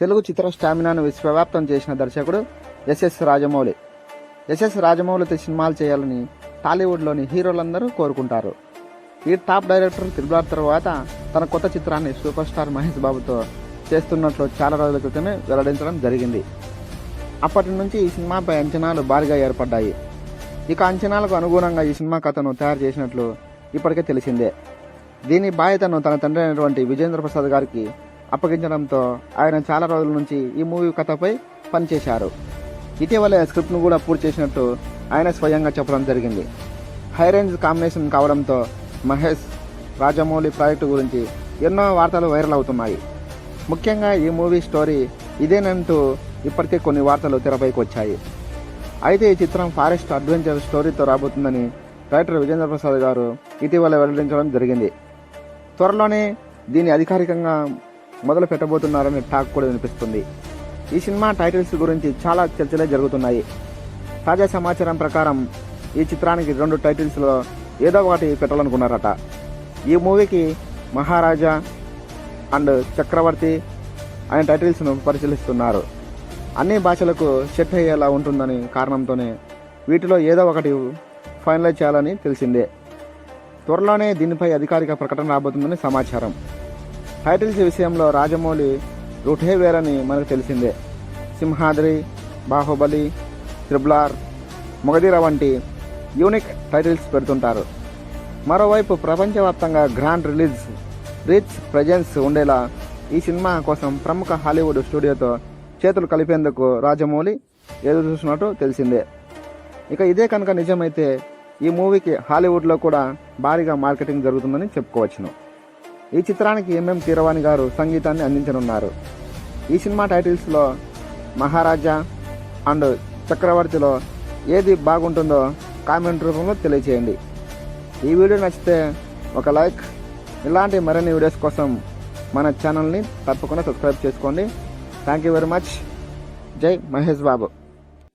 తెలుగు చిత్ర స్టామినాను విశ్వవ్యాప్తం చేసిన దర్శకుడు SS Rajamouli. SS రాజమౌళితో సినిమాలు చేయాలని టాలీవుడ్లోని హీరోలందరూ కోరుకుంటారు. ఈ టాప్ డైరెక్టర్ త్రిబులార్ తర్వాత తన కొత్త చిత్రాన్ని సూపర్ స్టార్ మహేష్ బాబుతో చేస్తున్నట్లు చాలా రోజుల క్రితమే వెల్లడించడం జరిగింది. అప్పటి నుంచి ఈ సినిమాపై అంచనాలు భారీగా ఏర్పడ్డాయి. ఇక అంచనాలకు అనుగుణంగా ఈ సినిమా కథను తయారు చేసినట్లు ఇప్పటికే తెలిసిందే. దీని బాధ్యతను తన తండ్రి అయినటువంటి విజేంద్ర ప్రసాద్ గారికి అప్పగించడంతో ఆయన చాలా రోజుల నుంచి ఈ మూవీ కథపై పనిచేశారు. ఇటీవలే స్క్రిప్ట్ను కూడా పూర్తి చేసినట్టు ఆయన స్వయంగా చెప్పడం జరిగింది. హై రేంజ్ కాంబినేషన్ కావడంతో మహేష్ రాజమౌళి ప్రాజెక్టు గురించి ఎన్నో వార్తలు వైరల్ అవుతున్నాయి. ముఖ్యంగా ఈ మూవీ స్టోరీ ఇదేనంటూ ఇప్పటికే కొన్ని వార్తలు తెరపైకి వచ్చాయి. అయితే ఈ చిత్రం ఫారెస్ట్ అడ్వెంచర్ స్టోరీతో రాబోతుందని డైరెక్టర్ విజేంద్ర ప్రసాద్ గారు ఇటీవల వెల్లడించడం జరిగింది. త్వరలోనే దీన్ని అధికారికంగా మొదలు పెట్టబోతున్నారనే టాక్ కూడా వినిపిస్తుంది. ఈ సినిమా టైటిల్స్ గురించి చాలా చర్చలే జరుగుతున్నాయి. తాజా సమాచారం ప్రకారం ఈ చిత్రానికి రెండు టైటిల్స్లో ఏదో ఒకటి పెట్టాలనుకున్నారట. ఈ మూవీకి మహారాజా అండ్ చక్రవర్తి అనే టైటిల్స్ను పరిశీలిస్తున్నారు. అన్ని భాషలకు సెట్ అయ్యేలా ఉంటుందని కారణంతోనే వీటిలో ఏదో ఒకటి ఫైనలైజ్ చేయాలని తెలిసిందే. త్వరలోనే దీనిపై అధికారిక ప్రకటన రాబోతుందని సమాచారం. టైటిల్స్ విషయంలో రాజమౌళి రూటే మనకు తెలిసిందే. సింహాద్రి బాహుబలి త్రిబులార్ మొగధీర వంటి యూనిక్ టైటిల్స్ పెడుతుంటారు. మరోవైపు ప్రపంచవ్యాప్తంగా గ్రాండ్ రిలీజ్ రిచ్ ప్రజెన్స్ ఉండేలా ఈ సినిమా కోసం ప్రముఖ హాలీవుడ్ స్టూడియోతో చేతులు కలిపేందుకు రాజమౌళి ఎదురు చూసినట్టు తెలిసిందే. ఇక ఇదే కనుక నిజమైతే ఈ మూవీకి హాలీవుడ్లో కూడా భారీగా మార్కెటింగ్ జరుగుతుందని చెప్పుకోవచ్చును. ఈ చిత్రానికి ఎంఎం కీరవాణి గారు సంగీతాన్ని అందించనున్నారు. ఈ సినిమా టైటిల్స్లో మహారాజా అండ్ చక్రవర్తిలో ఏది బాగుంటుందో కామెంట్ రూపంలో తెలియచేయండి. ఈ వీడియో నచ్చితే ఒక లైక్ ఇలాంటి మరిన్ని వీడియోస్ కోసం మన ఛానల్ని తప్పకుండా సబ్స్క్రైబ్ చేసుకోండి. Thank you very much. జై మహేష్ బాబు.